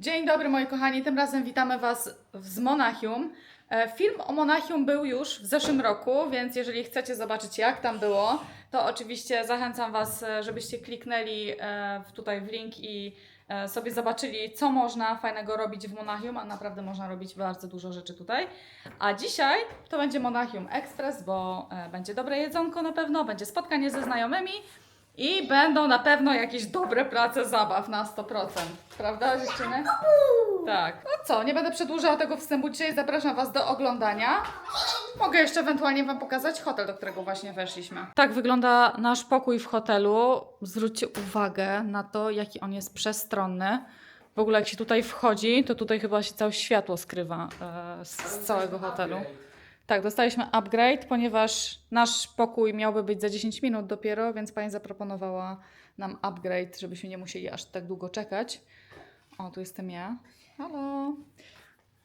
Dzień dobry moi kochani, tym razem witamy Was z Monachium. E, Film o Monachium był już w zeszłym roku, więc jeżeli chcecie zobaczyć jak tam było, to oczywiście zachęcam Was, e, żebyście kliknęli e, tutaj w link i sobie zobaczyli, co można fajnego robić w Monachium, a naprawdę można robić bardzo dużo rzeczy tutaj. A dzisiaj to będzie Monachium Express, bo będzie dobre jedzonko na pewno, będzie spotkanie ze znajomymi i będą na pewno jakieś dobre prace zabaw na 100%. Prawda, dziewczyny? Tak. No co, nie będę przedłużała tego wstępu dzisiaj. Zapraszam Was do oglądania. Mogę jeszcze ewentualnie Wam pokazać hotel, do którego właśnie weszliśmy. Tak wygląda nasz pokój w hotelu. Zwróćcie uwagę na to, jaki on jest przestronny. W ogóle jak się tutaj wchodzi, to tutaj chyba się całe światło skrywa e, z, z całego hotelu. Tak, dostaliśmy upgrade, ponieważ nasz pokój miałby być za 10 minut dopiero, więc pani zaproponowała nam upgrade, żebyśmy nie musieli aż tak długo czekać. O, tu jestem ja. Halo.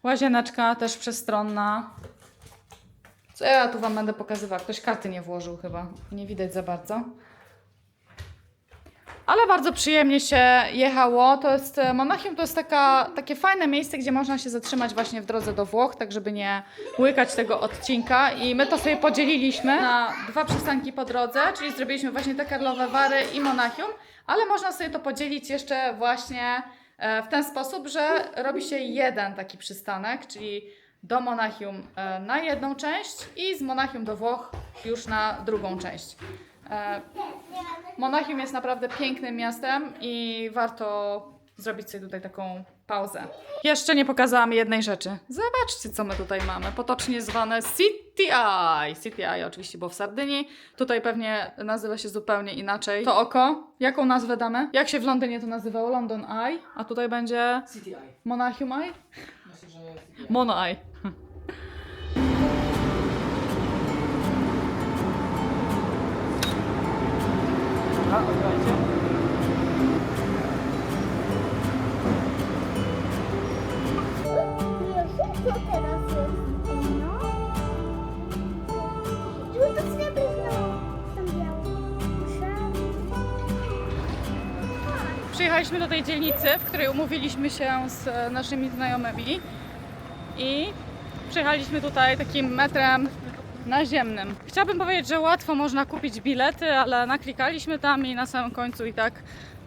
Łazieneczka też przestronna. Co ja tu Wam będę pokazywała? Ktoś karty nie włożył chyba. Nie widać za bardzo. Ale bardzo przyjemnie się jechało. To jest e, Monachium to jest taka, takie fajne miejsce, gdzie można się zatrzymać właśnie w drodze do Włoch, tak żeby nie łykać tego odcinka. I my to sobie podzieliliśmy na dwa przystanki po drodze, czyli zrobiliśmy właśnie te Karlowe Wary i Monachium, ale można sobie to podzielić jeszcze właśnie e, w ten sposób, że robi się jeden taki przystanek, czyli do Monachium e, na jedną część i z Monachium do Włoch już na drugą część. Monachium jest naprawdę pięknym miastem i warto zrobić sobie tutaj taką pauzę. Jeszcze nie pokazałam jednej rzeczy. Zobaczcie, co my tutaj mamy. Potocznie zwane City Eye. City Eye oczywiście było w Sardynii. Tutaj pewnie nazywa się zupełnie inaczej. To oko. Jaką nazwę damy? Jak się w Londynie to nazywało? London Eye. A tutaj będzie City Eye. Monachium Eye? Myślę, że. Mono Eye. Przyjechaliśmy do tej dzielnicy, w której umówiliśmy się z e, naszymi znajomymi i przyjechaliśmy tutaj takim metrem naziemnym. Chciałabym powiedzieć, że łatwo można kupić bilety, ale naklikaliśmy tam i na samym końcu i tak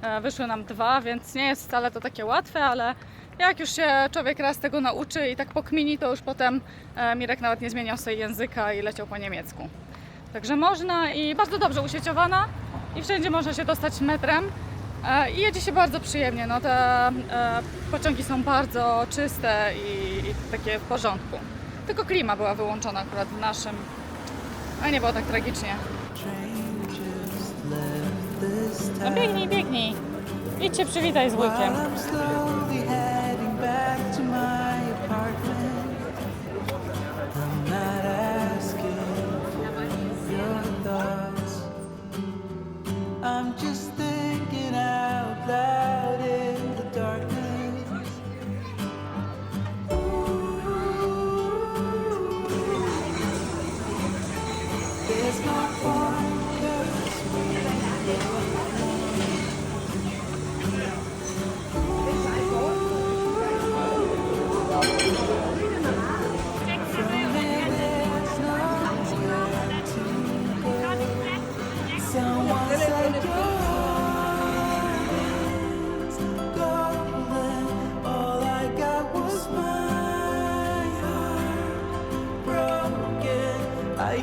e, wyszły nam dwa, więc nie jest wcale to takie łatwe, ale jak już się człowiek raz tego nauczy i tak pokmini, to już potem e, Mirek nawet nie zmieniał sobie języka i leciał po niemiecku. Także można i bardzo dobrze usieciowana i wszędzie można się dostać metrem. E, I jedzie się bardzo przyjemnie. No, te pociągi są bardzo czyste i, i takie w porządku. Tylko klima była wyłączona akurat w naszym. A nie było tak tragicznie. No biegnij, biegnij. Idź się przywitaj z wujkiem.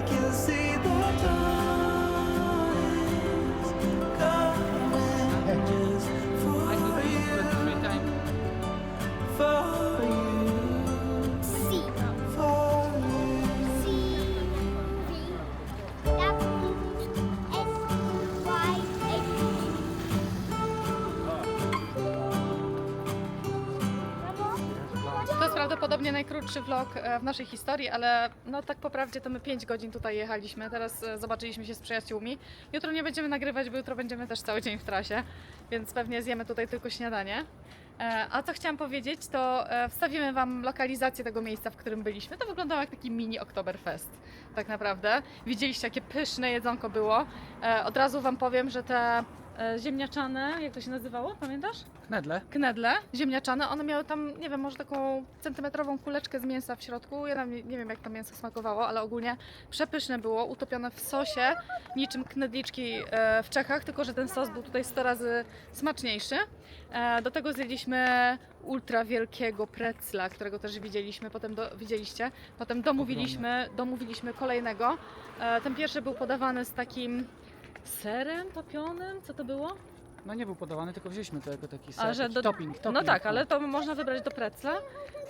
Can see prawdopodobnie najkrótszy vlog e, w naszej historii, ale no tak po prawdzie to my 5 godzin tutaj jechaliśmy. Teraz e, zobaczyliśmy się z przyjaciółmi. Jutro nie będziemy nagrywać, bo jutro będziemy też cały dzień w trasie, więc pewnie zjemy tutaj tylko śniadanie. E, A co chciałam powiedzieć, to wstawimy Wam lokalizację tego miejsca, w którym byliśmy. To wyglądało jak taki mini Oktoberfest, tak naprawdę. Widzieliście, jakie pyszne jedzonko było. Od razu Wam powiem, że te e, ziemniaczane, jak to się nazywało, pamiętasz? Knedle. Knedle ziemniaczane. One miały tam, nie wiem, może taką centymetrową kuleczkę z mięsa w środku. Ja tam nie nie wiem, jak to mięso smakowało, ale ogólnie przepyszne było, utopione w sosie, niczym knedliczki e, w Czechach, tylko że ten sos był tutaj 100 razy smaczniejszy. E, Do tego zjedliśmy ultra wielkiego pretzla, którego też widzieliśmy, potem do, widzieliście. Potem domówiliśmy, domówiliśmy kolejnego. E, Ten pierwszy był podawany z takim serem topionym, co to było? No nie był podawany, tylko wzięliśmy to jako taki ser, taki do- topping, topping. No tak, ale to można wybrać do precla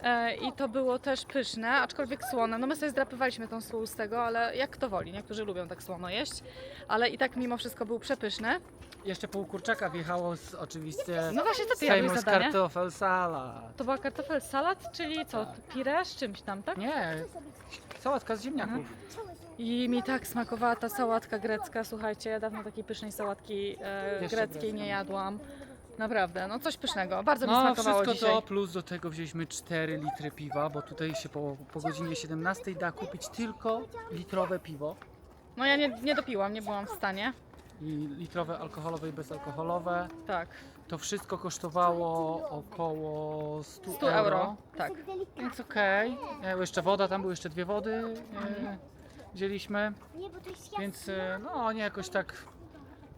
e, i to było też pyszne, aczkolwiek słone. No my sobie zdrapywaliśmy tą sól z tego, ale jak kto woli, niektórzy lubią tak słono jeść, ale i tak mimo wszystko był przepyszny. Jeszcze pół kurczaka wjechało z oczywiście No właśnie, co ty jadłeś danie? kartofel salad. To była kartofel salat, czyli co, pire z czymś tam, tak? Nie, sałatka z ziemniaków. I mi tak smakowała ta sałatka grecka, słuchajcie, ja dawno takiej pysznej sałatki e, greckiej nie jadłam. Naprawdę, no coś pysznego, bardzo mi No smakowało wszystko dzisiaj. to, plus do tego wzięliśmy 4 litry piwa, bo tutaj się po, po godzinie 17 da kupić tylko litrowe piwo. No ja nie, nie dopiłam, nie byłam w stanie. I litrowe alkoholowe i bezalkoholowe. Tak, To wszystko kosztowało około 100, 100 euro. Tak. Więc okej. E, Jeszcze woda, tam były jeszcze dwie wody. E, wzięliśmy. Nie, bo to jest jasne. Więc e, no nie jakoś tak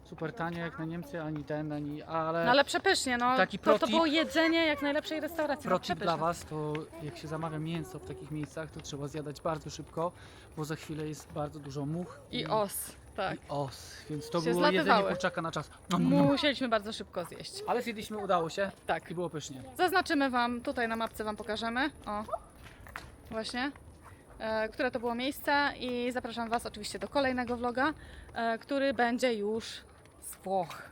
super tanie jak na Niemcy, ani ten, ani. Ale, No ale przepysznie, no. Taki to, to protip. było jedzenie jak najlepszej restauracji. no, protip przepyszne. dla Was to jak się zamawia mięso w takich miejscach, to trzeba zjadać bardzo szybko, bo za chwilę jest bardzo dużo much I os, tak. i os. Więc to Się było jedzenie zlatywały. kurczaka na czas. No, no, no. Musieliśmy bardzo szybko zjeść. Ale zjedliśmy, udało się Tak. i było pysznie. Zaznaczymy Wam, tutaj na mapce Wam pokażemy. O, właśnie. E, które to było miejsce i zapraszam Was oczywiście do kolejnego vloga, e, który będzie już z Włoch.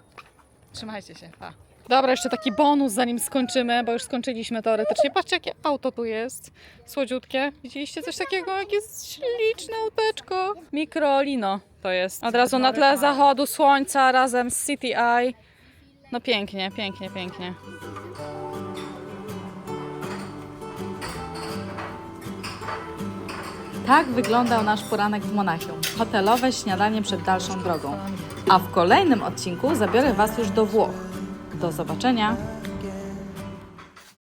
Trzymajcie się, pa. Dobra, jeszcze taki bonus zanim skończymy, bo już skończyliśmy teoretycznie. Patrzcie jakie auto tu jest, słodziutkie. Widzieliście coś takiego? Jakie śliczne auteczko. Microlino to jest. Od razu na tle zachodu słońca razem z City Eye. No pięknie, pięknie, pięknie. Tak wyglądał nasz poranek w Monachium. Hotelowe śniadanie przed dalszą drogą. A w kolejnym odcinku zabiorę Was już do Włoch. Do zobaczenia!